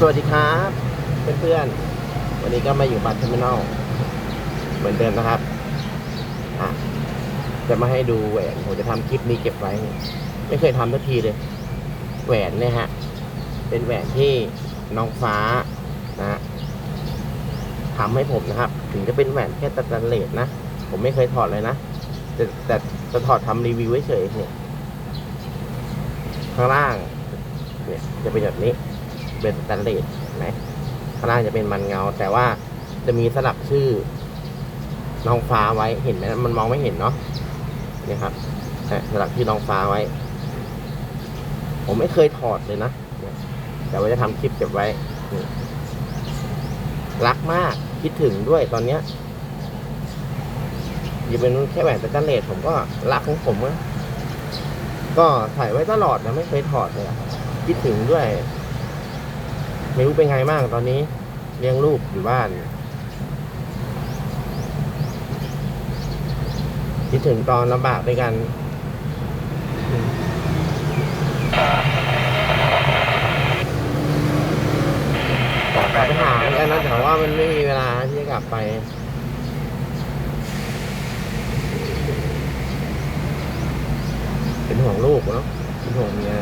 สวัสดีครับเพื่อนๆ วันนี้ก็มาอยู่บัตเทอร์มินอลเหมือนเดิมนะครับอะจะมาให้ดูแหวนผมจะทำคลิปนี้เก็บไว้ ไม่เคยทำสักทีเลย แหวนเนี่ยฮะ เป็นแหวนที่น้องฟ้านะฮะทำให้ผมนะครับ ถึงจะเป็นแหวนแค่ตัดเลสนะ ผมไม่เคยถอดเลยนะ แต่แต่จะถอดทำรีวิวเฉยๆเนี่ย ข้างล่าง เนี่ยจะเป็นแบบนี้ เป็นสแตนเลสเห็นไหมข้างล่างจะเป็นมันเงา แต่ว่าจะมีสลักชื่อน้องฟ้าไว้เห็นไหมมันมองไม่เห็นเนาะนี่ครับแต่สลักชื่อน้องฟ้าไว้ ผมไม่เคยถอดเลยนะแต่ว่าจะทำคลิปเก็บไว้ รักมากคิดถึงด้วยตอนเนี้ยอย่เป็นแค่แหวนสแตนเลสผมก็รักของผมนะก็ใส่ไว้ตลอดนะไม่เคยถอดเลยคิดถึงด้วย ไม่รู้เป็นไงบ้างตอนนี้ เลี้ยงลูกอยู่บ้านคิดถึงตอนลำบากด้วยกันกลับไปหาเหมือนกันนะแต่ว่ามันไม่มีเวลาที่จะกลับไปเป็นห่วงลูกเนาะเป็นห่วงเมีย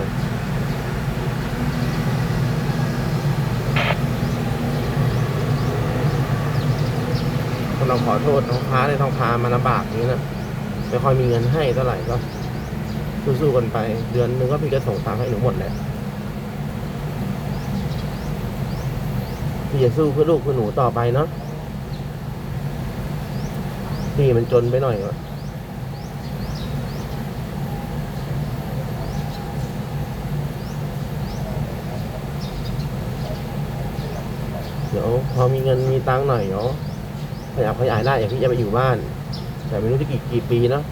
ก็ต้องขอโทษน้องฟ้าเลยต้องพามาลำบากอย่างนี้นะไม่ค่อยมีเงินให้เท่าไหร่ก็สู้ๆกันไป เดือนนึงก็พี่ก็ส่งตังค์ให้หนูหมดแหละพี่จะสู้เพื่อลูกเพื่อหนูต่อไปเนาะพี่มันจนไปหน่อยวะเดี๋ยวพอมีเงินมีตังค์หน่อยเนาะ ขยับขยายได้อย่างที่จะไปอยู่บ้าน แต่ไม่รู้จะกี่กี่ปีเนาะ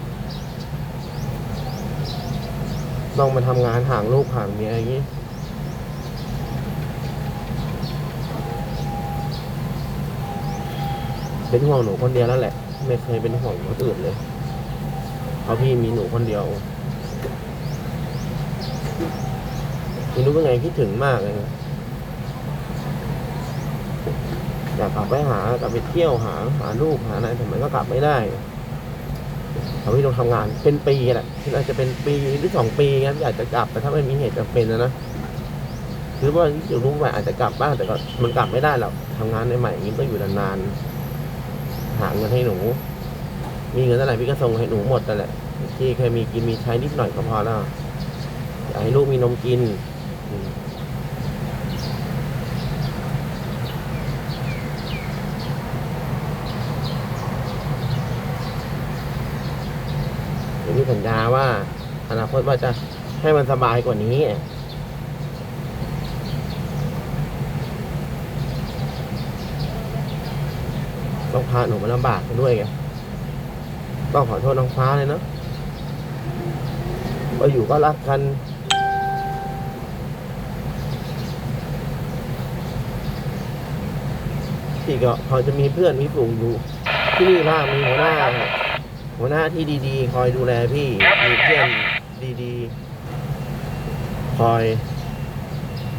ต้องมาทำงานห่างลูกห่างเมียอย่างนี้เป็นห่วงหนูคนเดียวแล้วแหละ ไม่เคยเป็นห่วงคนอื่นเลยเพราะพี่มีหนูคนเดียวไม่รู้เป็นไงคิดถึงมากเลยนะ อยากกลับไปหากลับไปเที่ยวหาหาลูกหาอะไรแต่มันก็กลับไม่ได้เขาไม่ต้องทำงานเป็นปีแหละที่อาจจะเป็นปีหรือสองปีงั้นอยากจะกลับแต่ถ้าไม่มีเหตุจำเป็นนะนะคือว่าอยู่ลูกใหม่อาจจะกลับบ้างแต่ก็มันกลับไม่ได้หรอกทำงานในใหม่อย่างนี้ต้องอยู่นานๆหาเงินให้หนู มีเงินเท่าไหร่พี่ก็ส่งให้หนูหมดแต่แหละที่เคยมีกินมีใช้นิดหน่อยก็พอแล้วอยากให้ลูกมีนมกินอืม เดี๋ยวมี สัญญาว่าอนาคตว่าจะให้มันสบายกว่านี้ต้องพาหนูมาลำบากด้วยไงต้องขอโทษน้องฟ้าเลยเนาะก็อยู่ก็รักกัน ที่ก็พอจะมีเพื่อนมีฝูงอยู่ ที่นี่ล่างมีหัวหน้า หัวหน้าที่ดีๆ คอยดูแลพี่มีเพื่อนดีๆ คอย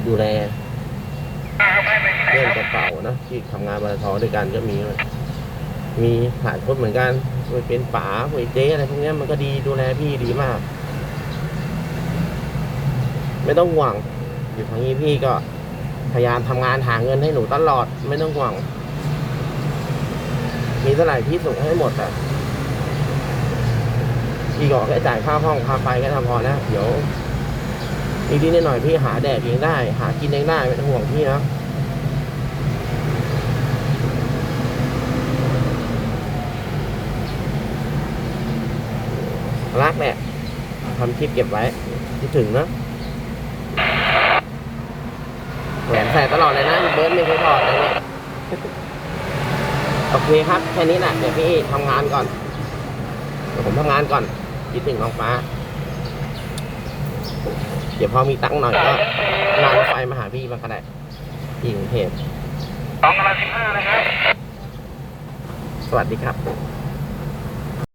ดูแลเพื่อนกระเก่านะที่ทำงานบริษัทด้วยกันก็มี มีผ่านคนเหมือนกันไปเป็นป๋าไปเจ๊อะไรพวกนี้มันก็ดีดูแลพี่ดีมาก ไม่ต้องห่วงอยู่ทางนี้พี่ก็พยายามทำงานหาเงินให้หนูตลอด ไม่ต้องห่วง มีเท่าไหร่พี่ส่งให้หมดอะ พี่ก็แค่จ่ายค่าห้องค่าไฟก็ทำพอแล้วเดี๋ยวนิดหน่อยพี่หาแดกเองได้ หากินเองได้ไม่ต้องห่วงพี่นะรักแหละทำคลิปเก็บไว้คิดถึงนะแหวนใส่ตลอดเลยนะเบิร์ดไม่เคยถอดเลยเนี่ยโอเคครับ แค่นี้แหละเดี๋ยวพี่ทำงานก่อน เดี๋ยวผมทำงานก่อน คิดถึงน้องฟ้า เดี๋ยวพอมีตังค์หน่อยก็งานรถไฟมาหาพี่มาก็ได้ที่กรุงเทพสองกำลังสิบห้านะครับ สวัสดีครับ